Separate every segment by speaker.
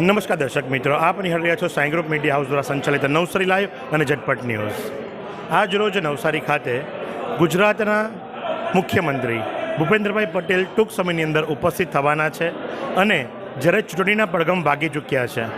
Speaker 1: નમસ્કાર દર્શક મિત્રો, આપ નિહાળી રહ્યા છો સાઈ ગ્રુપ મીડિયા હાઉસ દ્વારા સંચાલિત નવસારી લાઈવ અને ઝટપટ ન્યૂઝ. આજ રોજ નવસારી ખાતે ગુજરાતના મુખ્યમંત્રી ભૂપેન્દ્રભાઈ પટેલ ટૂંક સમયની અંદર ઉપસ્થિત થવાના છે અને જ્યારે ચૂંટણીના પડઘમ વાગી ચૂક્યા છે.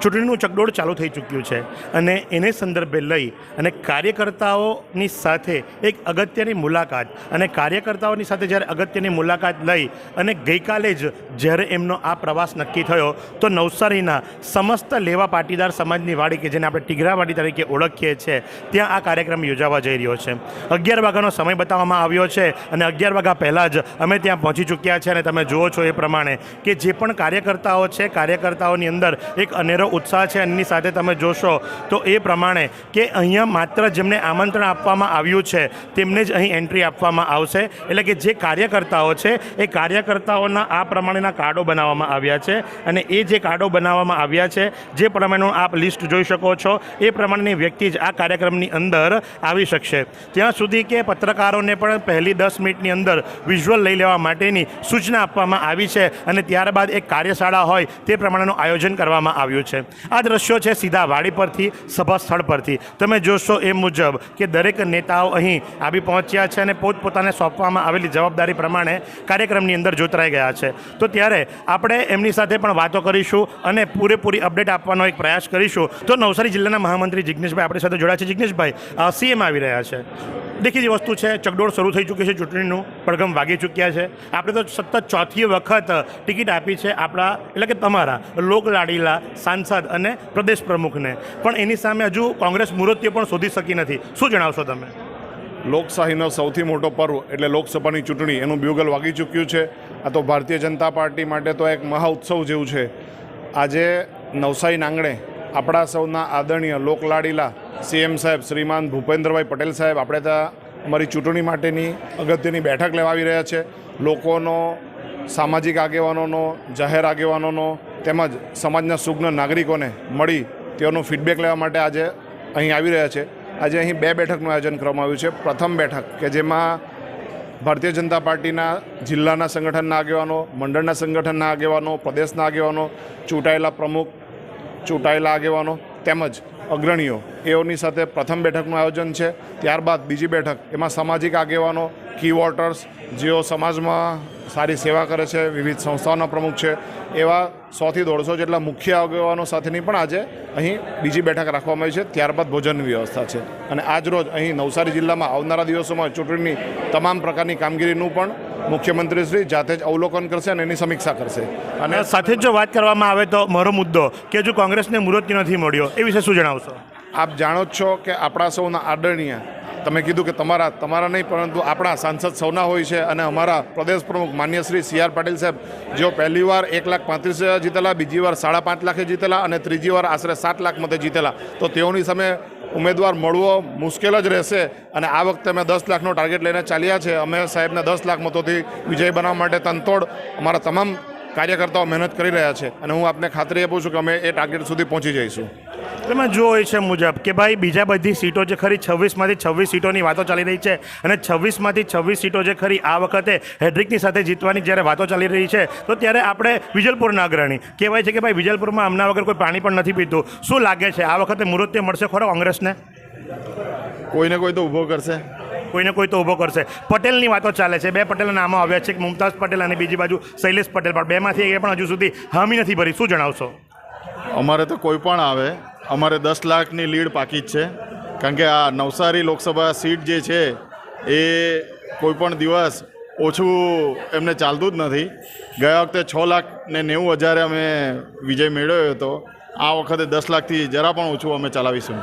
Speaker 1: ચૂંટણીનું ચકડોળ ચાલુ થઈ ચૂક્યું છે. અને એને સંદર્ભે લઈ અને કાર્યકર્તાઓની સાથે એક અગત્યની મુલાકાત અને કાર્યકર્તાઓની સાથે જ્યારે અગત્યની મુલાકાત લઈ અને ગઈકાલે જ જ્યારે એમનો આ પ્રવાસ નક્કી થયો, તો નવસારીના સમસ્ત લેવા પાટીદાર સમાજની વાડી કે જેને આપણે ટીગરાવાડી તરીકે ઓળખીએ છીએ, ત્યાં આ કાર્યક્રમ યોજાવા જઈ રહ્યો છે. અગિયાર વાગ્યાનો સમય બતાવવામાં આવ્યો છે અને અગિયાર વાગ્યા પહેલાં જ અમે ત્યાં પહોંચી ચૂક્યા છે અને તમે જુઓ છો એ પ્રમાણે કે જે પણ કાર્યકર્તાઓ છે, કાર્યકર્તાઓની અંદર એક અનેરો ઉત્સાહ છે એની સાથે તમે જોશો તો એ પ્રમાણે કે અહીંયા માત્ર જેમને આમંત્રણ આપવામાં આવ્યું છે, તેમને જ અહીં એન્ટ્રી આપવામાં આવશે. એટલે કે જે કાર્યકર્તાઓ છે, એ કાર્યકર્તાઓના આ પ્રમાણેના કાર્ડો બનાવવામાં આવ્યા છે અને એ જે કાર્ડો બનાવવામાં આવ્યા છે, જે પ્રમાણેનું આપ લિસ્ટ જોઈ શકો છો, એ પ્રમાણેની વ્યક્તિ જ આ કાર્યક્રમની અંદર આવી શકશે. ત્યાં સુધી કે પત્રકારોને પણ પહેલી દસ મિનિટની અંદર વિઝ્યુઅલ લઈ લેવા માટેની સૂચના આપવામાં આવી છે અને ત્યારબાદ એક કાર્યશાળા હોય તે પ્રમાણેનું આયોજન કરવામાં આવ્યું છે. આ દ્રશ્યો છે સીધા વાડી પરથી સભા સ્થળ પરથી. તમે જોશો એ મુજબ કે દરેક નેતાઓ અહીં આવી પહોંચ્યા છે અને પોતપોતાને સોંપવામાં આવેલી જવાબદારી પ્રમાણે કાર્યક્રમની અંદર જોતરાઈ ગયા છે. તો ત્યારે આપણે એમની સાથે પણ વાતો કરીશું અને પૂરેપૂરી અપડેટ આપવાનો એક પ્રયાસ કરીશું. તો નવસારી જિલ્લાના મહામંત્રી જિગ્નેશભાઈ આપણી સાથે જોડાયા છે. જિગ્નેશભાઈ સીએમ આવી રહ્યા છે. દેખીતી વસ્તુ છે, ચકડોળ શરૂ થઈ ચૂકી છે ચૂંટણીનું. પડઘમ વાગી ચૂક્યા છે. આપણે તો સતત ચોથી વખત ટિકિટ આપી છે આપણા, એટલે કે તમારા, લોકલાડીલા સાંસદ અને પ્રદેશ પ્રમુખને. પણ એની સામે હજુ કોંગ્રેસ મૂર્તિઓ પણ શોધી શકી નથી. શું જણાવશો તમે?
Speaker 2: લોકશાહીનો સૌથી મોટો પર્વ એટલે લોકસભાની ચૂંટણી. એનું બ્યુગલ વાગી ચૂક્યું છે. આ તો ભારતીય જનતા પાર્ટી માટે તો એક મહા ઉત્સવ જેવું છે. આજે નવસારી નાંગણે આપણા સૌના આદરણીય લોકલાડીલા સીએમ સાહેબ શ્રીમાન ભૂપેન્દ્રભાઈ પટેલ સાહેબ આપણે ત્યાં અમારી ચૂંટણી માટેની અગત્યની બેઠક લેવા આવી રહ્યા છે. લોકોનો સામાજિક આગેવાનોનો, જાહેર આગેવાનોનો તેમજ સમાજના સુગ્ન નાગરિકોને મળી તેઓનો ફીડબેક લેવા માટે આજે અહીં આવી રહ્યા છે. આજે અહીં બે બેઠકનું આયોજન કરવામાં આવ્યું છે. પ્રથમ બેઠક કે જેમાં ભારતીય જનતા પાર્ટીના જિલ્લાના સંગઠનના આગેવાનો, મંડળના સંગઠનના આગેવાનો, પ્રદેશના આગેવાનો, ચૂંટાયેલા પ્રમુખ, ચૂંટાયેલા આગેવાનો તેમજ અગ્રણીઓ, એઓની સાથે પ્રથમ બેઠકનું આયોજન છે. ત્યારબાદ બીજી બેઠક એમાં સામાજિક આગેવાનો કી વોટર્સ જેઓ સમાજમાં સારી સેવા કરે છે વિવિધ સંસ્થાઓના પ્રમુખ છે એવા સોથી દોઢસો જેટલા મુખ્ય આગેવાનો સાથેની પણ આજે અહીં બીજી બેઠક રાખવામાં આવી છે. ત્યારબાદ ભોજનની વ્યવસ્થા છે. અને આજ રોજ અહીં નવસારી જિલ્લામાં આવનારા દિવસોમાં ચૂંટણીની તમામ પ્રકારની કામગીરીનું પણ મુખ્યમંત્રી શ્રી જાતે જ અવલોકન કરશે અને એની સમીક્ષા કરશે. અને
Speaker 1: સાથે જ જો વાત કરવામાં આવે તો મારો મુદ્દો કે હજુ કોંગ્રેસને મૂર્તિ નથી મળ્યો એ વિશે શું જણાવશો?
Speaker 2: આપ જાણો જ છો કે આપણા સૌના આદરણીય તમે કીધું કે તમારા તમારા નહીં, પરંતુ આપણા સાંસદ સૌના હોય છે અને અમારા પ્રદેશ પ્રમુખ માન્ય શ્રી સી આર પાટીલ સાહેબ, જેઓ પહેલી વાર એક લાખ પાંત્રીસ હજાર જીતેલા, બીજી વાર સાડા પાંચ લાખે જીતેલા અને ત્રીજી વાર આશરે સાત લાખ મતે જીતેલા. તો તેઓની સામે ઉમેદવાર મળવો મુશ્કેલ જ રહેશે અને આ વખતે અમે દસ લાખનો ટાર્ગેટ લઈને ચાલ્યા છે. અમે સાહેબને દસ લાખ મતોથી વિજય બનાવવા માટે તનતોડ અમારા તમામ કાર્યકર્તાઓ મહેનત કરી રહ્યા છે. અને હું આપને ખાતરી આપું છું કે અમે એ ટાર્ગેટ સુધી પહોંચી જઈશું.
Speaker 1: તમે જો હોય છે મુજબ કે ભાઈ બીજા બધી સીટો જે ખરી છવ્વીસમાંથી છવ્વીસ સીટોની વાતો ચાલી રહી છે અને છવ્વીસમાંથી છવ્વીસ સીટો જે ખરી આ વખતે હેડ્રિકની સાથે જીતવાની જ્યારે વાતો ચાલી રહી છે તો ત્યારે આપણે વિજલપુરના અગ્રણી કહેવાય છે કે ભાઈ વિજલપુરમાં હમણાં વગર કોઈ પાણી પણ નથી પીતું. શું લાગે છે? આ વખતે મુહૂર્તે મળશે ખરો કોંગ્રેસને?
Speaker 2: કોઈને કોઈ તો ઊભો કરશે.
Speaker 1: કોઈને કોઈ તો ઊભો કરશે. પટેલની વાતો ચાલે છે. બે પટેલના નામો આવ્યા છે. મુમતાઝ પટેલ અને બીજી બાજુ શૈલેષ પટેલ પણ. બેમાંથી એ પણ હજુ સુધી હામી નથી ભરી. શું જણાવશો?
Speaker 3: અમારે તો કોઈ પણ આવે અમારે દસ લાખની લીડ પાકી જ છે. કારણ કે આ નવસારી લોકસભા સીટ જે છે, એ કોઈ પણ દિવસ ઓછું એમને ચાલતું જ નથી. ગયા વખતે છ લાખ ને નેવું હજારે અમે વિજય મેળવ્યો હતો. આ વખતે દસ લાખથી જરા પણ ઓછું અમે ચલાવીશું.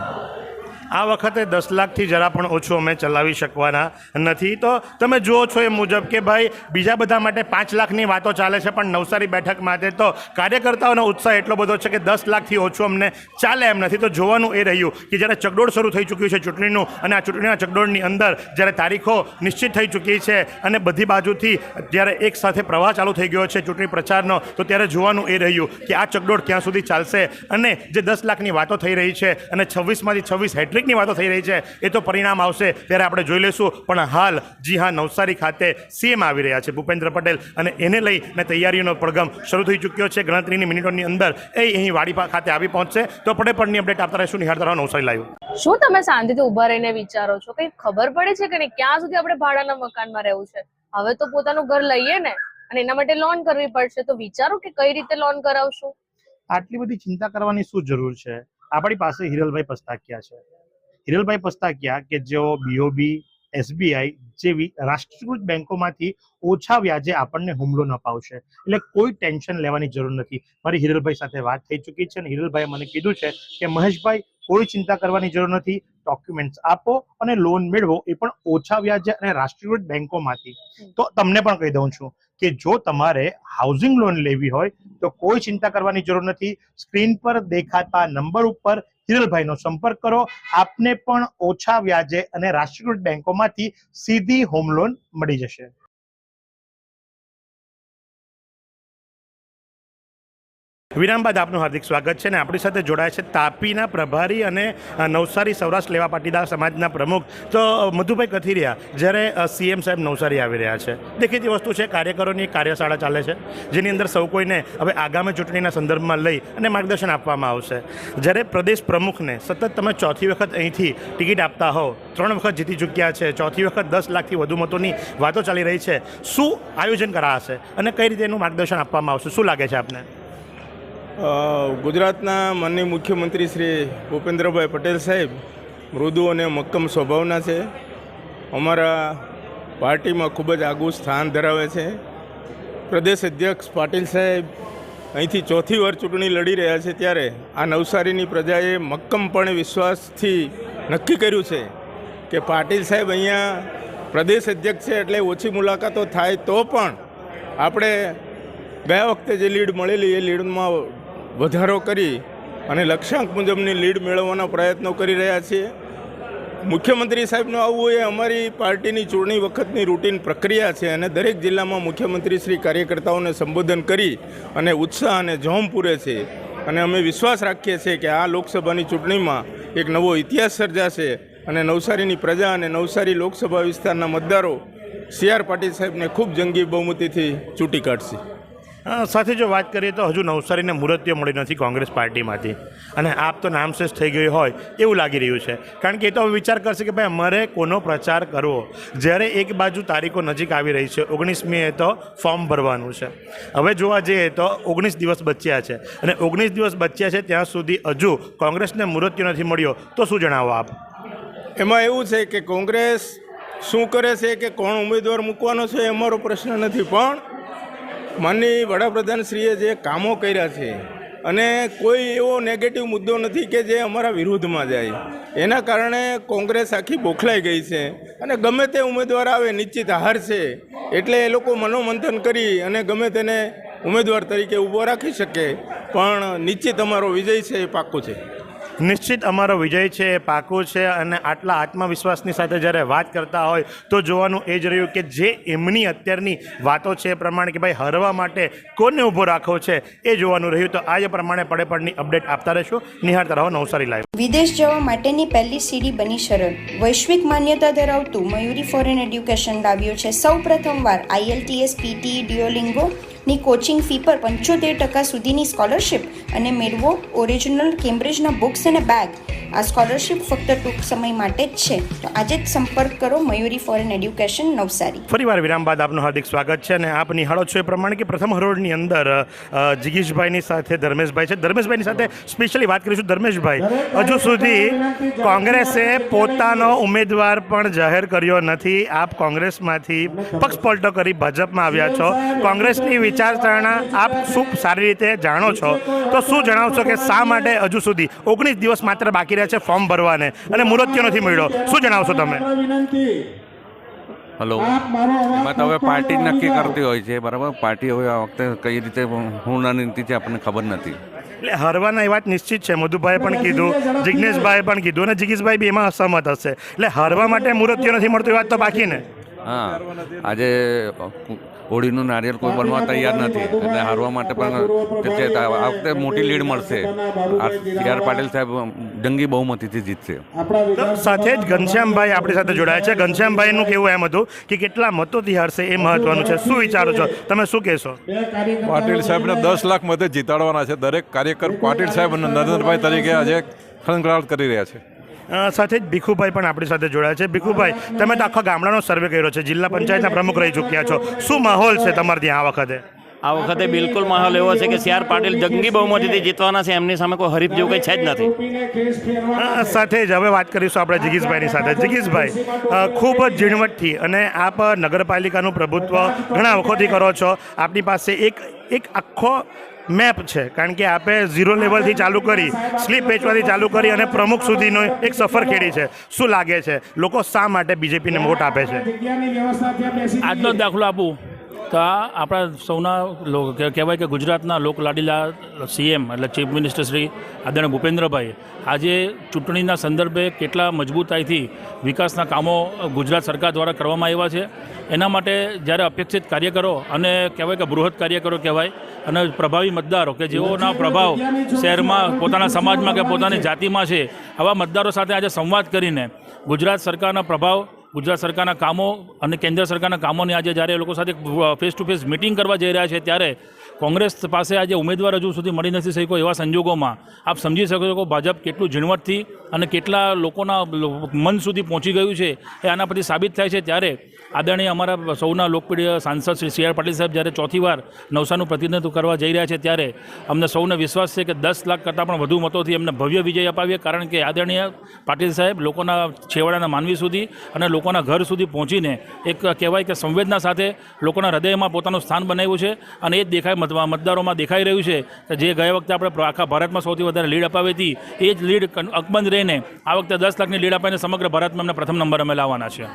Speaker 1: આ વખતે દસ લાખથી જરા પણ ઓછું અમે ચલાવી શકવાના નથી. તો તમે જુઓ છો એ મુજબ કે ભાઈ, બીજા બધા માટે પાંચ લાખની વાતો ચાલે છે, પણ નવસારી બેઠક માટે તો કાર્યકર્તાઓનો ઉત્સાહ એટલો બધો છે કે દસ લાખથી ઓછું અમને ચાલે એમ નથી. તો જોવાનું એ રહ્યું કે જ્યારે ચકડોળ શરૂ થઈ ચૂક્યું છે ચૂંટણીનું અને આ ચૂંટણીના ચકડોળની અંદર જ્યારે તારીખો નિશ્ચિત થઈ ચૂકી છે અને બધી બાજુથી જ્યારે એક સાથે પ્રવાહ ચાલુ થઈ ગયો છે ચૂંટણી પ્રચારનો, તો ત્યારે જોવાનું એ રહ્યું કે આ ચકડોળ ક્યાં સુધી ચાલશે અને જે દસ લાખની વાતો થઈ રહી છે અને છવ્વીસમાંથી છવ્વીસ હેટ્રિક પબ્લિકની વાતો થઈ રહી છે એ તો પરિણામ આવશે ત્યારે આપણે જોઈ લઈશું. પણ હાલ જી હા નવસારી ખાતે સીએમ આવી રહ્યા છે ભૂપેન્દ્ર પટેલ અને એને લઈને તૈયારીઓનો પડઘમ શરૂ થઈ ચૂક્યો છે. ગણતરીની મિનિટોની અંદર એ અહીં વાડી પા- ખાતે આવી પહોંચશે. તો પડે અપડેટ આપતા રહીશું. નિહાળતા રહો નવસારી લાઈવ.
Speaker 4: શું તમે શાંતિથી ઊભા રહીને વિચારો છો? કઈ ખબર પડે છે કે નહીં? ક્યાં સુધી આપણે ભાડાના મકાનમાં રહેવું છે? હવે તો પોતાનું ઘર લઈએ ને અને એના માટે લોન કરવી પડશે. તો વિચારો કે કઈ રીતે લોન કરાવશું?
Speaker 1: આટલી બધી ચિંતા કરવાની શું જરૂર છે? આપણી પાસે હિરલભાઈ પસ્તાકિયા છે. હિરલભાઈ પસ્તાકિયા કે જેઓ બીઓબી એસબીઆઈ જેવી રાષ્ટ્રીયકૃત બેંકોમાંથી ઓછા વ્યાજે આપણને હુમલો ન અપાવશે એટલે કોઈ ટેન્શન લેવાની જરૂર નથી. મારી હિરલભાઈ સાથે વાત થઈ ચૂકી છે અને હિરલભાઈએ મને કીધું છે કે મહેશભાઈ, કોઈ ચિંતા કરવાની જરૂર નથી. ડોક્યુમેન્ટ્સ આપો અને લોન મેળવો એ પણ ઓછા વ્યાજે અને રાષ્ટ્રીયકૃત બેંકોમાંથી. તો તમને પણ કહી દઉં છું કે જો તમારે હાઉસિંગ લોન લેવી હોય, તો કોઈ ચિંતા કરવાની જરૂર નથી. સ્ક્રીન પર દેખાતા નંબર ઉપર હિરલભાઈનો સંપર્ક કરો. આપને પણ ઓછા વ્યાજે અને રાષ્ટ્રીયકૃત બેંકોમાંથી સીધી હોમ લોન મળી જશે. વિરામ બાદ આપનું હાર્દિક સ્વાગત છે અને આપણી સાથે જોડાય છે તાપીના પ્રભારી અને નવસારી સૌરાષ્ટ્ર લેવા પાટીદાર સમાજના પ્રમુખ. તો મધુભાઈ કથિરિયા, જ્યારે સીએમ સાહેબ નવસારી આવી રહ્યા છે, દેખીતી વસ્તુ છે કાર્યકરોની કાર્યશાળા ચાલે છે, જેની અંદર સૌ કોઈને હવે આગામી ચૂંટણીના સંદર્ભમાં લઈ અને માર્ગદર્શન આપવામાં આવશે. જ્યારે પ્રદેશ પ્રમુખને સતત તમે ચોથી વખત અહીંથી ટિકિટ આપતા હો, ત્રણ વખત જીતી ચૂક્યા છે, ચોથી વખત દસ લાખથી વધુ મતોની વાતો ચાલી રહી છે, શું આયોજન કરાશે અને કઈ રીતે એનું માર્ગદર્શન આપવામાં આવશે, શું લાગે છે આપને?
Speaker 5: ગુજરાતના માનનીય મુખ્યમંત્રી શ્રી ભૂપેન્દ્રભાઈ પટેલ સાહેબ મૃદુ અને મક્કમ સ્વભાવના છે. અમારા પાર્ટીમાં ખૂબ જ આગવું સ્થાન ધરાવે છે. પ્રદેશ અધ્યક્ષ પાટીલ સાહેબ અહીંથી ચોથી વાર ચૂંટણી લડી રહ્યા છે ત્યારે આ નવસારીની પ્રજાએ મક્કમપણે વિશ્વાસથી નક્કી કર્યું છે કે પાટીલ સાહેબ અહીંયા પ્રદેશ અધ્યક્ષ છે એટલે ઓછી મુલાકાતો થાય તો પણ આપણે ગયા વખતે જે લીડ મળેલી એ લીડમાં વધારો કરી અને લક્ષ્યાંક મુજબની લીડ મેળવવાના પ્રયત્નો કરી રહ્યા છીએ. મુખ્યમંત્રી સાહેબનું આવવું એ અમારી પાર્ટીની ચૂંટણી વખતની રૂટીન પ્રક્રિયા છે અને દરેક જિલ્લામાં મુખ્યમંત્રી શ્રી કાર્યકર્તાઓને સંબોધન કરી અને ઉત્સાહ અને જોમ પૂરે છે. અને અમે વિશ્વાસ રાખીએ છીએ કે આ લોકસભાની ચૂંટણીમાં એક નવો ઇતિહાસ સર્જાશે અને નવસારીની પ્રજા અને નવસારી લોકસભા વિસ્તારના મતદારો સી આર પાટીલ સાહેબને ખૂબ જંગી બહુમતીથી ચૂંટી કાઢશે.
Speaker 1: સાથે જો વાત કરીએ તો હજુ નવસારીને મૂર્તિઓ મળી નથી કોંગ્રેસ પાર્ટીમાંથી. અને આપ તો નામશેષ થઈ ગયું હોય એવું લાગી રહ્યું છે. કારણ કે એ તો હવે વિચાર કરશે કે ભાઈ અમારે કોનો પ્રચાર કરવો? જ્યારે એક બાજુ તારીખો નજીક આવી રહી છે ઓગણીસમીએ તો ફોર્મ ભરવાનું છે. હવે જોવા જઈએ તો ઓગણીસ દિવસ બચ્યા છે. અને ઓગણીસ દિવસ બચ્યા છે ત્યાં સુધી હજુ કોંગ્રેસને મુહૂર્તિઓ નથી મળ્યો. તો શું જણાવો આપ?
Speaker 5: એમાં એવું છે કે કોંગ્રેસ શું કરે છે કે કોણ ઉમેદવાર મૂકવાનો છે એ અમારો પ્રશ્ન નથી. પણ માનની વડાપ્રધાનશ્રીએ જે કામો કર્યા છે અને કોઈ એવો નેગેટિવ મુદ્દો નથી કે જે અમારા વિરુદ્ધમાં જાય. એના કારણે કોંગ્રેસ આખી બોખલાઈ ગઈ છે અને ગમે તે ઉમેદવાર આવે, નિશ્ચિત હાર છે, એટલે એ લોકો મનોમંથન કરી અને ગમે તેને ઉમેદવાર તરીકે ઊભો રાખી શકે. પણ નિશ્ચિત અમારો વિજય છે એ પાક્કો છે.
Speaker 1: નિશ્ચિત અમારો વિજય છે, એ પાકો છે અને આટલા આત્મવિશ્વાસની સાથે જ્યારે વાત કરતા હોય તો જોવાનું એ જ રહ્યું કે જે એમની અત્યારની વાતો છે એ પ્રમાણે કે ભાઈ હરવા માટે કોને ઊભો રાખવો છે એ જોવાનું રહ્યું. તો આ જ પ્રમાણે પડે પડની અપડેટ આપતા રહેશું. નિહાળતા રહો નવસારી લાઈવ
Speaker 6: વિદેશ જવા માટેની પહેલી સીડી બની સરળ વૈશ્વિક માન્યતા ધરાવતું મયુરી ફોરેન એડ્યુકેશન લાવ્યું છે. સૌ પ્રથમવાર આઈએલટીએસ પીટી ડિયોલિંગો ની કોચિંગ ફી પર પંચોતેર ટકા સુધીની સ્કોલરશિપ અને મેળવો ઓરિજિનલ કેમ્બ્રિજના બુક્સ અને બેગ આ સ્કોલરશિપ ફક્ત ટૂંક સમય માટે જ છે. તો આજે જ સંપર્ક કરો મયુરી ફોરેન એડ્યુકેશન નવસારી.
Speaker 1: ફરીવાર વિરામ બાદ આપનું હાર્દિક સ્વાગત છે અને આપ નિહાળો છો એ પ્રમાણે કે પ્રથમ હરોળની અંદર જીગીશભાઈની સાથે ધર્મેશભાઈ છે. ધર્મેશભાઈની સાથે સ્પેશિયલી વાત કરીશું ધર્મેશભાઈ. હજુ સુધી કોંગ્રેસે પોતાનો ઉમેદવાર પણ જાહેર કર્યો નથી. આપ કોંગ્રેસમાંથી પક્ષ પલટો કરી ભાજપમાં આવ્યા છો. કોંગ્રેસની વિચારધારણા આપ શું સારી રીતે જાણો છો? તો શું જણાવશો કે શા માટે હજુ સુધી? ઓગણીસ દિવસ માત્ર બાકી રહ્યા છે ફોર્મ ભરવાને અને મુહૂર્તિયો નથી મળ્યો શું જણાવશો તમે?
Speaker 7: હલો. એમાં તો હવે પાર્ટી જ નક્કી કરતી હોય છે બરાબર? પાર્ટી હવે આ વખતે કઈ રીતે હું નીતિ છે આપણને ખબર નથી.
Speaker 1: એટલે હરવાના એ વાત નિશ્ચિત છે મધુભાઈ પણ કીધું જિજ્ઞેશભાઈ પણ કીધું અને જિગીશભાઈ બી એમાં અસહમત હશે. એટલે હરવા માટે મુહૂર્તિઓ નથી મળતું એ વાત તો બાકી ને.
Speaker 7: હા. આજે હોળીનું નારિયેલ કોઈ બનવા તૈયાર નથી. એટલે હારવા માટે પણ આ વખતે મોટી લીડ મળશે. આ સી આર પાટીલ સાહેબ જંગી બહુમતીથી જીતશે.
Speaker 1: તો સાથે જ ઘનશ્યામભાઈ આપણી સાથે જોડાયા છે. ઘનશ્યામભાઈનું કેવું એમ હતું કે કેટલા મતોથી હારશે એ મહત્વનું છે. શું વિચારો છો? તમે શું કહેશો?
Speaker 8: પાટીલ સાહેબને દસ લાખ મતે જીતાડવાના છે. દરેક કાર્યકર પાટીલ સાહેબ અને નરેન્દ્રભાઈ તરીકે આજે ખણખણાટ કરી રહ્યા છે.
Speaker 1: સાથે જ ભીખુભાઈ પણ આપણી સાથે જોડાયા છે. ભીખુભાઈ તમે તો આખા ગામડાનો સર્વે કર્યો છે જિલ્લા પંચાયતના પ્રમુખ રહી ચૂક્યા છો. શું માહોલ છે તમારે ત્યાં આ વખતે?
Speaker 9: આ વખતે બિલકુલ માહોલ એવો છે કે સી આર પાટીલ જંગી બહુમતીથી જીતવાના છે એમની સામે કોઈ હરીફ જેવું કંઈ છે જ નથી.
Speaker 1: સાથે જ હવે વાત કરીશું આપણે જિગીશભાઈની સાથે. જિગીશભાઈ ખૂબ જ ઝીણવટથી અને આપ નગરપાલિકાનું પ્રભુત્વ ઘણા વખતથી કરો છો. આપની પાસે એક એક આખો મેપ છે. કારણ કે આપે ઝીરો લેવલથી ચાલુ કરી, સ્લીપ વેચવાથી ચાલુ કરી અને પ્રમુખ સુધીનો એક સફર ખેડી છે. શું લાગે છે? લોકો શા માટે બીજેપીને વોટ આપે છે?
Speaker 10: આજનો દાખલો આપું. તો આ આપણા સૌના કહેવાય કે ગુજરાતના લોકલાડીલા સીએમ એટલે ચીફ મિનિસ્ટર શ્રી આદરણીય ભૂપેન્દ્રભાઈ, આજે ચૂંટણીના સંદર્ભે કેટલા મજબૂતાઈથી વિકાસના કામો ગુજરાત સરકાર દ્વારા કરવામાં આવ્યા છે. એના માટે જ્યારે અપેક્ષિત કાર્યકરો અને કહેવાય કે બૃહદ કાર્યકરો કહેવાય અને પ્રભાવી મતદારો કે જેઓના પ્રભાવ શહેરમાં પોતાના સમાજમાં કે પોતાની જાતિમાં છે, આવા મતદારો સાથે આજે સંવાદ કરીને ગુજરાત સરકારના પ્રભાવ ગુજરાત સરકારના કામો અને કેન્દ્ર સરકારના કામોની આજે જ્યારે એ લોકો સાથે ફેસ ટુ ફેસ મિટિંગ કરવા જઈ રહ્યા છે ત્યારે કોંગ્રેસ પાસે આજે ઉમેદવાર હજુ સુધી મળી નથી શક્યો એવા સંજોગોમાં. આપ સમજી શકો છો કે ભાજપ કેટલું ઝીણવટથી અને કેટલા લોકોના મન સુધી પહોંચી ગયું છે એ આના પરથી સાબિત થાય છે. ત્યારે આદરણીય અમારા સૌના લોકપ્રિય સાંસદ શ્રી સી આર પાટીલ સાહેબ જ્યારે ચોથી વાર નવસાનું પ્રતિનિધિત્વ કરવા જઈ રહ્યા છે, ત્યારે અમને સૌને વિશ્વાસ છે કે દસ લાખ કરતાં પણ વધુ મતોથી એમને ભવ્ય વિજય અપાવીએ, કારણ કે આદરણીય પાટીલ સાહેબ લોકોના છેવાડાના માનવી સુધી અને લોકોના ઘર સુધી પહોંચીને એક કહેવાય કે સંવેદના સાથે લોકોના હૃદયમાં પોતાનું સ્થાન બનાવ્યું છે અને એ જ દેખાય મત- મતદારોમાં દેખાઈ રહ્યું છે કે જે ગયા વખતે આપણે આખા ભારતમાં સૌથી વધારે લીડ અપાવી હતી, એ જ લીડ અકબંધ રહીને આ વખતે દસ લાખની લીડ અપાવીને સમગ્ર ભારતમાં અમને પ્રથમ નંબર અમે લાવવાના છે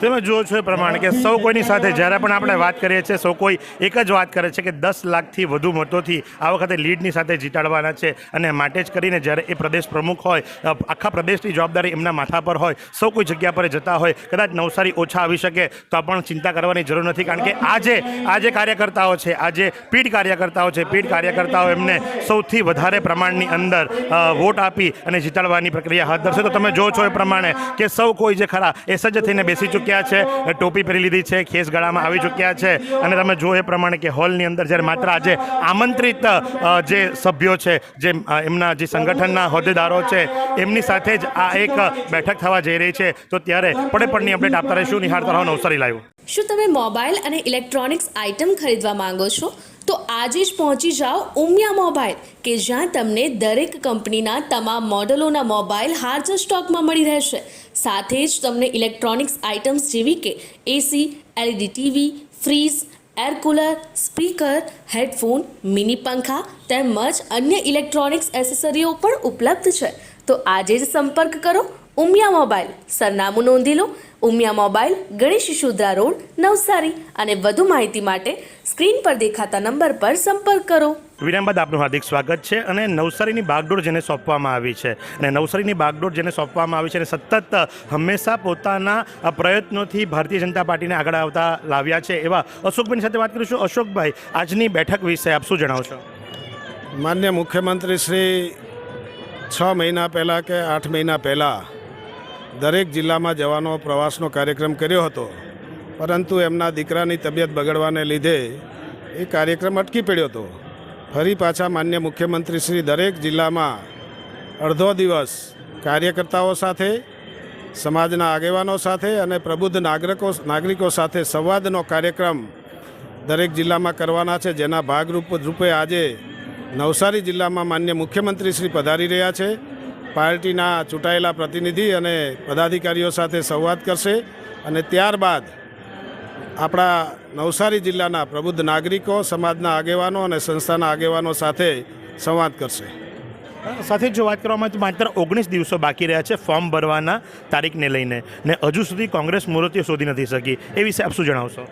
Speaker 1: તમે જુઓ છો એ પ્રમાણે કે સૌ કોઈની સાથે જ્યારે પણ આપણે વાત કરીએ છીએ, સૌ કોઈ એક જ વાત કરે છે કે દસ લાખથી વધુ મતોથી આ વખતે લીડની સાથે જીતાડવાના છે. અને માટે જ કરીને જ્યારે એ પ્રદેશ પ્રમુખ હોય આખા પ્રદેશની જવાબદારી એમના માથા પર હોય, સૌ કોઈ જગ્યા પર જતા હોય, કદાચ નવસારી ઓછા આવી શકે, તો પણ ચિંતા કરવાની જરૂર નથી. કારણ કે આજે આજે કાર્યકર્તાઓ છે આજે પીઢ કાર્યકર્તાઓ છે, પીઢ કાર્યકર્તાઓ એમને સૌથી વધારે પ્રમાણની અંદર વોટ આપી અને જીતાડવાની પ્રક્રિયા હાથ ધરશે. તો તમે જો છો એ પ્રમાણે કે સૌ કોઈ જે ખરા એ સજ્જ થઈને બેસી ચૂક્યા છે. ટોપી પહેરી લીધી છે, ખેસ ગળામાં આવી ચૂક્યા છે. અને તમે જો એ પ્રમાણે કે હોલની અંદર જ્યારે માત્ર આજે આમંત્રિત જે સભ્યો છે, જે એમના જે સંગઠનના હોદ્દેદારો છે, એમની સાથે જ આ એક બેઠક થવા જઈ રહી છે. તો ત્યારે પડે પડની અપડેટ આપતા રહીશું. નિહાળતા રહો નવસારી લાઈવ.
Speaker 11: શું તમે મોબાઈલ અને ઇલેક્ટ્રોનિક્સ આઇટમ ખરીદવા માંગો છો? તો આજે જ પહોંચી જાઓ ઉમિયા મોબાઈલ, કે જ્યાં તમને દરેક કંપનીના તમામ મોડેલોના મોબાઈલ હાજર સ્ટોકમાં મળી રહેશે. સાથે જ તમને ઇલેક્ટ્રોનિક્સ આઇટમ્સ જેવી કે AC LED TV fridge air cooler, speaker, headphone, mini પંખા તેમજ અન્ય ઇલેક્ટ્રોનિક્સ એસેસરીઓ પણ ઉપલબ્ધ છે. તો આજે જ સંપર્ક કરો ઉમિયા મોબાઈલ સરનામું નોંધી લો. Umiya mobile Ganesh Shudra road Navsari. અને વધુ માહિતી માટે સ્ક્રીન પર દેખાતા નંબર પર સંપર્ક કરો.
Speaker 1: વિરામ બાદ આપનું હાર્દિક સ્વાગત છે અને નવસારીની બાગડોર જેને સોંપવામાં આવી છે. અને નવસારીની બાગડોર જેને સોંપવામાં આવી છે અને સતત હંમેશા પોતાના પ્રયત્નોથી ભારતીય જનતા પાર્ટીને આગળ આવતા લાવ્યા છે એવા અશોકભાઈની સાથે વાત કરીશું. અશોકભાઈ આજની બેઠક વિશે આપ શું જણાવશો
Speaker 12: માન્ય મુખ્યમંત્રી શ્રી છ મહિના પહેલાં કે આઠ મહિના પહેલાં દરેક જિલ્લામાં જવાનો પ્રવાસનો કાર્યક્રમ કર્યો હતો. પરંતુ એમના દીકરાની તબિયત બગડવાને લીધે એ કાર્યક્રમ અટકી પડ્યો હતો. ફરી પાછા માન્ય મુખ્યમંત્રી શ્રી દરેક જિલ્લામાં અડધો દિવસ કાર્યકર્તાઓ સાથે, સમાજના આગેવાનો સાથે અને પ્રબુદ્ધ નાગરિકો નાગરિકો સાથે સંવાદનો કાર્યક્રમ દરેક જિલ્લામાં કરવાના છે, જેના ભાગરૂપ રૂપે આજે નવસારી જિલ્લામાં માન્ય મુખ્યમંત્રી શ્રી પધારી રહ્યા છે. પાર્ટીના ચૂંટાયેલા પ્રતિનિધિ અને પદાધિકારીઓ સાથે સંવાદ કરશે અને ત્યારબાદ આપણા નવસારી જિલ્લાના પ્રબુદ્ધ નાગરિકો સમાજના આગેવાનો અને સંસ્થાના આગેવાનો સાથે સંવાદ કરશે.
Speaker 1: સાથે જો વાત કરવામાં તો માત્ર ઓગણીસ દિવસો બાકી રહ્યા છે ફોર્મ ભરવાના તારીખને લઈને ને હજુ સુધી કોંગ્રેસ મૂર્તિઓ શોધી નથી શકી. એ વિશે આપ શું જણાવશો?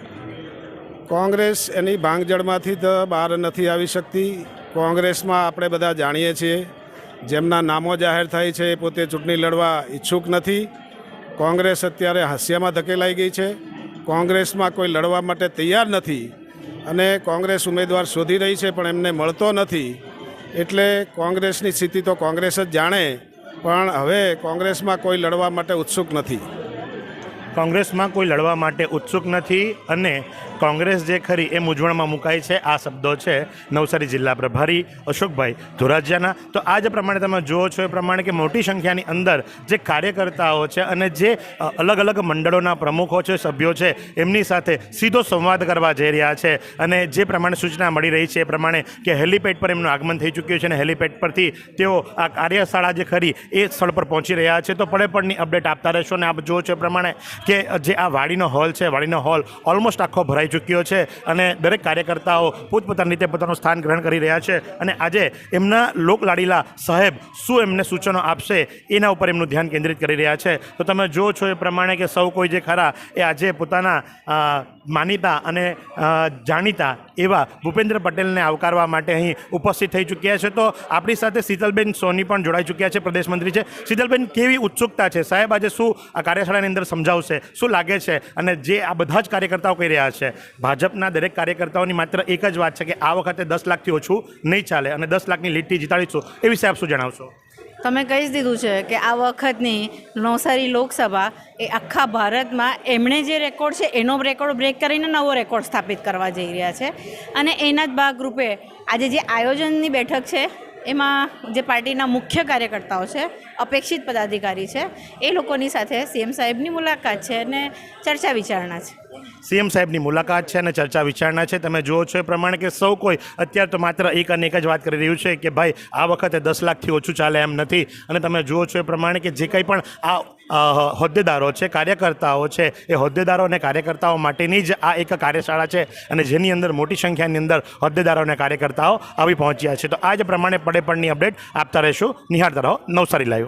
Speaker 12: કોંગ્રેસ એની ભાંગજળમાંથી તો બહાર નથી આવી શકતી. કોંગ્રેસમાં આપણે બધા જાણીએ છીએ જેમના નામો જાહેર થાય છે એ પોતે ચૂંટણી લડવા ઈચ્છુક નથી. કોંગ્રેસ અત્યારે હાસ્યામાં ધકેલાઈ ગઈ છે. કોંગ્રેસમાં કોઈ લડવા માટે તૈયાર નથી અને કોંગ્રેસ ઉમેદવાર શોધી રહી છે પણ એમને મળતો નથી. એટલે કોંગ્રેસની સ્થિતિ તો કોંગ્રેસ જ જાણે, પણ હવે કોંગ્રેસમાં કોઈ લડવા માટે ઉત્સુક નથી.
Speaker 1: કોંગ્રેસમાં કોઈ લડવા માટે ઉત્સુક નથી અને કોંગ્રેસ જે ખરી એ મૂંઝવણમાં મુકાઈ છે, આ શબ્દો છે નવસારી જિલ્લા પ્રભારી અશોકભાઈ ધોરાજીયાના. તો આ જ પ્રમાણે તમે જુઓ છો એ પ્રમાણે કે મોટી સંખ્યાની અંદર જે કાર્યકર્તાઓ છે અને જે અલગ અલગ મંડળોના પ્રમુખો છે, સભ્યો છે, એમની સાથે સીધો સંવાદ કરવા જઈ રહ્યા છે. અને જે પ્રમાણે સૂચના મળી રહી છે એ પ્રમાણે કે હેલીપેડ પર એમનું આગમન થઈ ચૂક્યું છે અને હેલીપેડ પરથી તેઓ આ કાર્યશાળા જે ખરી એ સ્થળ પર પહોંચી રહ્યા છે. તો પડે પડની અપડેટ આપતા રહેશો અને આપ જુઓ છો એ પ્રમાણે કે જે આ વાડીનો હોલ છે, વાડીનો હોલ ઓલમોસ્ટ આખો ભરાઈ ચૂક્યો છે અને દરેક કાર્યકર્તાઓ પોતપોતાની રીતે પોતાનું સ્થાન ગ્રહણ કરી રહ્યા છે અને આજે એમના લોકલાડીલા સાહેબ શું એમને સૂચનો આપશે એના ઉપર એમનું ધ્યાન કેન્દ્રિત કરી રહ્યા છે. તો તમે જુઓ છો એ પ્રમાણે કે સૌ કોઈ જે ખરા એ આજે પોતાના માનીતા અને જાણીતા એવા ભૂપેન્દ્ર પટેલને આવકારવા માટે અહીં ઉપસ્થિત થઈ ચૂક્યા છે. તો આપણી સાથે શીતલબેન સોની પણ જોડાઈ ચૂક્યા છે, પ્રદેશ મંત્રી છે. શીતલબેન, કેવી ઉત્સુકતા છે? સાહેબ, આજે શું આ કાર્યશાળાની અંદર સમજાવશે? શું લાગે છે? અને જે આ બધા જ કાર્યકર્તાઓ કહી રહ્યા છે, ભાજપના દરેક કાર્યકર્તાઓની માત્ર એક જ વાત છે કે આ વખતે દસ લાખથી ઓછું નહીં ચાલે અને દસ લાખની લીડથી જીતાડીશું. એ વિશે આપ શું જણાવશો?
Speaker 13: તમે કહી જ દીધું છે કે આ વખતની નવસારી લોકસભા એ આખા ભારતમાં એમણે જે રેકોર્ડ છે એનો રેકોર્ડ બ્રેક કરીને નવો રેકોર્ડ સ્થાપિત કરવા જઈ રહ્યા છે. અને એના જ ભાગરૂપે આજે જે આયોજનની બેઠક છે, એમાં જે પાર્ટીના મુખ્ય કાર્યકર્તાઓ છે અપેક્ષિત પદાધિકારી છે. એ લોકોની સાથે સીએમ સાહેબની મુલાકાત છે અને ચર્ચા વિચારણા છે.
Speaker 1: સીએમ સાહેબની મુલાકાત છે અને ચર્ચા વિચારણા છે. તમે જુઓ છો એ પ્રમાણે કે સૌ કોઈ અત્યારે તો માત્ર એક અને એક જ વાત કરી રહ્યું છે કે ભાઈ, આ વખતે દસ લાખથી ઓછું ચાલે એમ નથી. અને તમે જુઓ છો એ પ્રમાણે કે જે કંઈ પણ આ હોદ્દેદારો છે, કાર્યકર્તાઓ છે, એ હોદ્દેદારો અને કાર્યકર્તાઓ માટેની જ આ એક કાર્યશાળા છે અને જેની અંદર મોટી સંખ્યાની અંદર હોદ્દેદારો અને કાર્યકર્તાઓ આવી પહોંચ્યા છે. તો આ જ પ્રમાણે પડે પડની અપડેટ આપતા રહેશું. નિહાળતા રહો. નવસારી લાઈવ.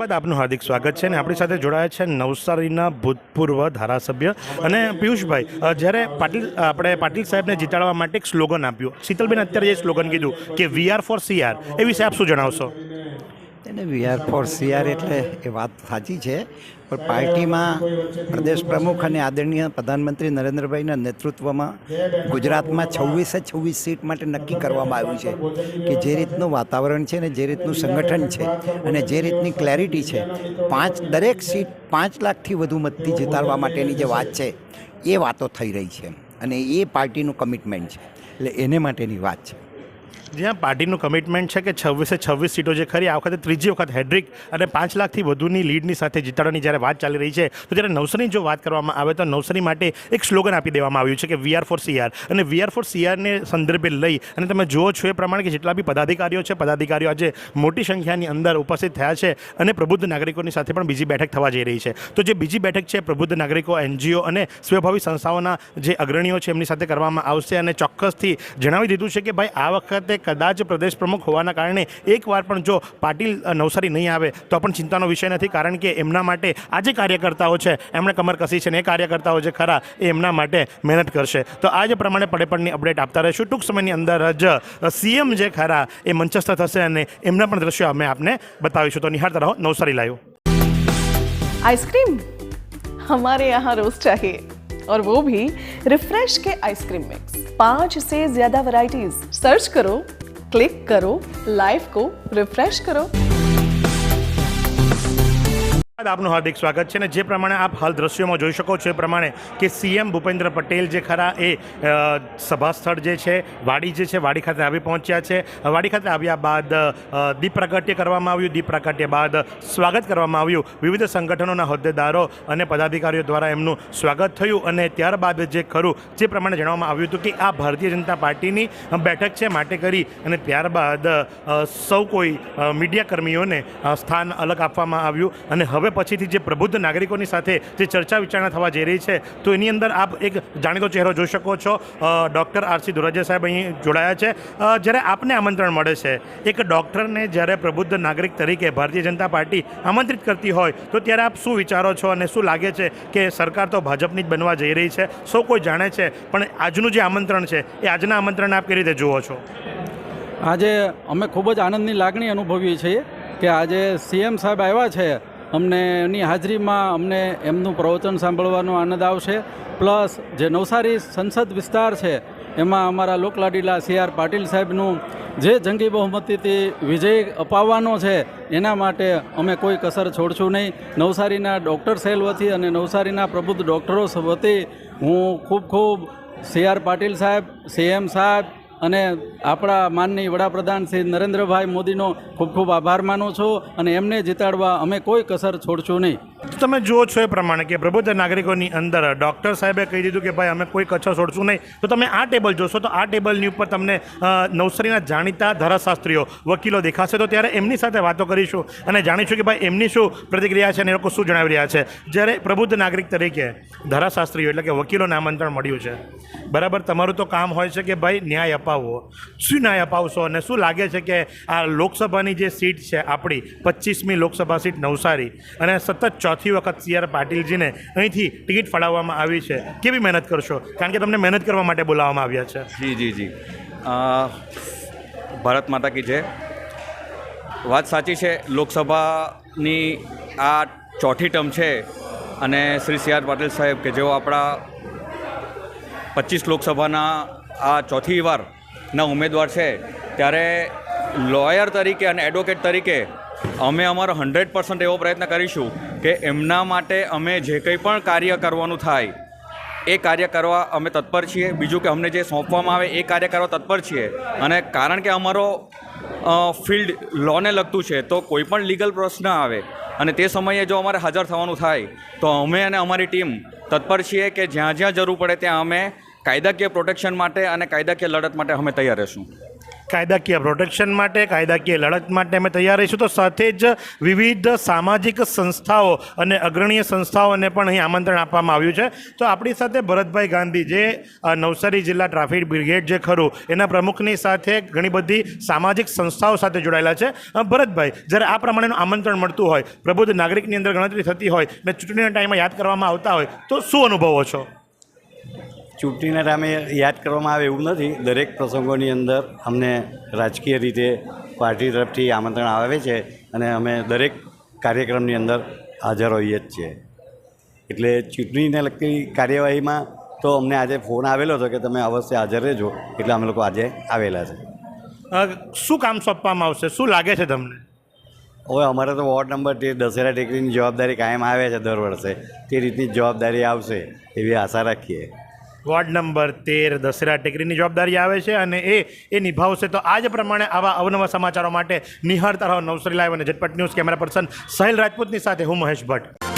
Speaker 1: બાદ આપનું હાર્દિક સ્વાગત છે અને આપણી સાથે જોડાયા છે નવસારીના ભૂતપૂર્વ ધારાસભ્ય અને પિયુષભાઈ જ્યારે પાટીલ, આપણે પાટીલ સાહેબને જીતાડવા માટે એક સ્લોગન આપ્યું. શીતલબેન અત્યારે જે સ્લોગન કીધું કે we are for CR A વિશે આપ શું જણાવશો?
Speaker 14: એને વીઆર ફોર સીઆર એટલે એ વાત સાચી છે. પણ પાર્ટીમાં પ્રદેશ પ્રમુખ અને આદરણીય પ્રધાનમંત્રી નરેન્દ્રભાઈના નેતૃત્વમાં ગુજરાતમાં છવ્વીસે છવ્વીસ સીટ માટે નક્કી કરવામાં આવ્યું છે કે જે રીતનું વાતાવરણ છે ને જે રીતનું સંગઠન છે અને જે રીતની ક્લેરિટી છે, પાંચ દરેક સીટ પાંચ લાખથી વધુ મતથી જીતાડવા માટેની જે વાત છે, એ વાતો થઈ રહી છે. અને એ પાર્ટીનું કમિટમેન્ટ છે. એટલે એને માટેની વાત છે.
Speaker 1: જ્યાં પાર્ટીનું કમિટમેન્ટ છે કે છવ્વીસે છવ્વીસ સીટો જે ખરી, આ વખતે ત્રીજી વખત હેડ્રિક અને પાંચ લાખથી વધુની લીડની સાથે જીતાડવાની જ્યારે વાત ચાલી રહી છે, તો જ્યારે નવસરીની જો વાત કરવામાં આવે તો નવસારી માટે એક સ્લોગન આપી દેવામાં આવ્યું છે કે વી આર ફોર સીઆર અને વી આર ફોર સીઆરને સંદર્ભે લઈ અને તમે જુઓ છો એ પ્રમાણે કે જેટલા બી પદાધિકારીઓ છે, પદાધિકારીઓ આજે મોટી સંખ્યાની અંદર ઉપસ્થિત થયા છે અને પ્રબુદ્ધ નાગરિકોની સાથે પણ બીજી બેઠક થવા જઈ રહી છે. તો જે બીજી બેઠક છે, પ્રબુદ્ધ નાગરિકો, એનજીઓ અને સ્વભાવી સંસ્થાઓના જે અગ્રણીઓ છે, એમની સાથે કરવામાં આવશે અને ચોક્કસથી જણાવી દીધું છે કે ભાઈ, આ વખતે કદાચ પ્રદેશ પ્રમુખ હોવાના કારણે એકવાર પણ જો પાટીલ અ, નવસારી નહીં આવે તો પણ ચિંતાનો વિષય નથી કારણ કે એમના માટે આ જે કાર્યકર્તાઓ છે એમણે કમર કસી છે ને એ કાર્યકર્તાઓ જે ખરા એ એમના માટે મહેનત કરશે તો આ જ પ્રમાણે પડેપડની અપડેટ આપતા રહીશું ટૂંક સમયની અંદર જ સીએમ જે ખરા એ મંચસ્થ થશે અને એમના પણ દ્રશ્યો અમે આપને બતાવીશું તો નિહાળતા રહો નવસારી લાઈવ
Speaker 15: आइसक्रीम हमारे यहाँ रोज चाहिए और वो भी रिफ्रेश के आइसक्रीम मिक्स पांच से ज्यादा वैरायटीज सर्च करो क्लिक करो लाइफ को रिफ्रेश करो
Speaker 1: આપનું હાર્દિક સ્વાગત છે ને જે પ્રમાણે આપ હાલ દ્રશ્યોમાં જોઈ શકો છો એ પ્રમાણે કે સીએમ ભૂપેન્દ્ર પટેલ જે ખરા એ સભા સ્થળ જે છે, વાડી જે છે, વાડી ખાતે આવી પહોંચ્યા છે. વાડી ખાતે આવ્યા બાદ દીપ પ્રાગટ્ય કરવામાં આવ્યું, દીપ પ્રાગટ્ય બાદ સ્વાગત કરવામાં આવ્યું. વિવિધ સંગઠનોના હોદ્દેદારો અને પદાધિકારીઓ દ્વારા એમનું સ્વાગત થયું અને ત્યારબાદ જે ખરું જે પ્રમાણે જણાવવામાં આવ્યું હતું કે આ ભારતીય જનતા પાર્ટીની બેઠક છે માટે કરી અને ત્યારબાદ સૌ કોઈ મીડિયા કર્મીઓને સ્થાન અલગ આપવામાં આવ્યું અને હવે હવે પછીથી જે પ્રબુદ્ધ નાગરિકોની સાથે જે ચર્ચા વિચારણા થવા જઈ રહી છે, તો એની અંદર આપ એક જાણીતો ચહેરો જોઈ શકો છો. ડૉક્ટર આરસી દુરાજા સાહેબ અહીં જોડાયા છે. જ્યારે આપને આમંત્રણ મળે છે, એક ડૉક્ટરને જ્યારે પ્રબુદ્ધ નાગરિક તરીકે ભારતીય જનતા પાર્ટી આમંત્રિત કરતી હોય, તો ત્યારે આપ શું વિચારો છો અને શું લાગે છે કે સરકાર તો ભાજપની જ બનવા જઈ રહી છે? સૌ કોઈ જાણે છે, પણ આજનું જે આમંત્રણ છે, એ આજના આમંત્રણને આપ કઈ રીતે જુઓ છો?
Speaker 16: આજે અમે ખૂબ જ આનંદની લાગણી અનુભવીએ છીએ કે આજે સીએમ સાહેબ આવ્યા છે અમને એની હાજરીમાં અમને એમનું પ્રવચન સાંભળવાનો આનંદ આવશે. પ્લસ જે નવસારી સંસદ વિસ્તાર છે, એમાં અમારા લોકલાડીલા સી આર પાટીલ સાહેબનું જે જંગી બહુમતીથી વિજય અપાવવાનો છે, એના માટે અમે કોઈ કસર છોડશું નહીં. નવસારીના ડૉક્ટર સેલ વતી અને નવસારીના પ્રબુદ્ધ ડૉક્ટરો વતી હું ખૂબ ખૂબ સી આર પાટીલ સાહેબ સીએમ સાહેબ અને આપણા માનનીય વડાપ્રધાન શ્રી નરેન્દ્રભાઈ મોદીનો ખૂબ ખૂબ આભાર માનું છું અને એમને જીતાડવા અમે કોઈ કસર છોડશું નહીં.
Speaker 1: તમે જુઓ છો એ પ્રમાણે કે પ્રબુદ્ધ નાગરિકોની અંદર ડૉક્ટર સાહેબે કહી દીધું કે ભાઈ અમે કોઈ કચ્છો છોડશું નહીં. તો તમે આ ટેબલ જોશો તો આ ટેબલની ઉપર તમને નવસારીના જાણીતા ધારાશાસ્ત્રીઓ, વકીલો દેખાશે. તો ત્યારે એમની સાથે વાતો કરીશું અને જાણીશું કે ભાઈ એમની શું પ્રતિક્રિયા છે અને એ લોકો શું જણાવી રહ્યા છે. જ્યારે પ્રબુદ્ધ નાગરિક તરીકે ધારાશાસ્ત્રીઓ એટલે કે વકીલોને આમંત્રણ મળ્યું છે. બરાબર, તમારું તો કામ હોય છે કે ભાઈ ન્યાય અપાવવો શું ન્યાય અપાવશો અને શું લાગે છે કે આ લોકસભાની જે સીટ છે આપણી પચીસમી લોકસભા સીટ નવસારી અને સતત ચોથી વખત સી આર પાટીલજીને અહીંથી ટિકિટ ફાળવવામાં આવી છે, કેવી મહેનત કરશો? કારણ કે તમને મહેનત કરવા માટે બોલાવવામાં આવ્યા છે.
Speaker 17: જી જી જી. ભારત માતા કી જય. વાત સાચી છે, લોકસભાની આ ચોથી ટર્મ છે અને શ્રી સી આર પાટીલ સાહેબ કે જેઓ આપણા પચીસ લોકસભાના આ ચોથી વારના ઉમેદવાર છે. ત્યારે લોયર તરીકે અને એડવોકેટ તરીકે અમે અમારો હંડ્રેડ પર્સન્ટ એવો પ્રયત્ન કરીશું કે એમના માટે અમે જે કંઈ પણ કાર્ય કરવાનું થાય, એ કાર્ય કરવા અમે તત્પર છીએ. બીજું કે અમને જે સોંપવામાં આવે એ કાર્ય કરવા તત્પર છીએ. અને કારણ કે અમારો ફિલ્ડ લોને લગતું છે, તો કોઈ પણ લીગલ પ્રશ્ન આવે અને તે સમયે જો અમારે હાજર થવાનું થાય, તો અમે અને અમારી ટીમ તત્પર છીએ કે જ્યાં જ્યાં જરૂર પડે ત્યાં અમે કાયદાકીય પ્રોટેક્શન માટે અને કાયદાકીય લડત માટે અમે તૈયાર રહીશું.
Speaker 1: કાયદાકીય પ્રોટેક્શન માટે, કાયદાકીય લડત માટે અમે તૈયાર રહીશું. તો સાથે જ વિવિધ સામાજિક સંસ્થાઓ અને અગ્રણીય સંસ્થાઓને પણ અહીં આમંત્રણ આપવામાં આવ્યું છે. તો આપણી સાથે ભરતભાઈ ગાંધી જે નવસારી જિલ્લા ટ્રાફિક બ્રિગેડ જે ખરું, એના પ્રમુખની સાથે ઘણી બધી સામાજિક સંસ્થાઓ સાથે જોડાયેલા છે. ભરતભાઈ, જ્યારે આ પ્રમાણેનું આમંત્રણ મળતું હોય, પ્રબુદ્ધ નાગરિકની અંદર ગણતરી થતી હોય ને ચૂંટણીના ટાઈમે યાદ કરવામાં આવતા હોય, તો શું અનુભવો છો?
Speaker 18: ચૂંટણીના ટાઈમે યાદ કરવામાં આવે એવું નથી. દરેક પ્રસંગોની અંદર અમને રાજકીય રીતે પાર્ટી તરફથી આમંત્રણ આવે છે અને અમે દરેક કાર્યક્રમની અંદર હાજર હોઈએ જ છીએ. એટલે ચૂંટણીને લગતી કાર્યવાહીમાં તો અમને આજે ફોન આવેલો હતો કે તમે અવશ્ય હાજર રહેજો. એટલે અમે લોકો આજે આવેલા છે.
Speaker 1: શું કામ સોંપવામાં આવશે? શું લાગે છે તમને?
Speaker 18: હવે અમારે તો વોર્ડ નંબર તેર દશેરા ટેકરીની જવાબદારી કાયમ આવે છે દર વર્ષે. તે રીતની જવાબદારી આવશે એવી આશા રાખીએ.
Speaker 1: વોર્ડ નંબર તેર દસરા ટેકરીની જવાબદારી આવે છે અને એ એ નિભાવશે તો આ જ પ્રમાણે આવા અવનવા સમાચારો માટે નિહાળતા રહો નવસરી લાઈવ અને Jhatpat news camera person Sahel રાજપૂતની સાથે હું મહેશ ભટ્ટ.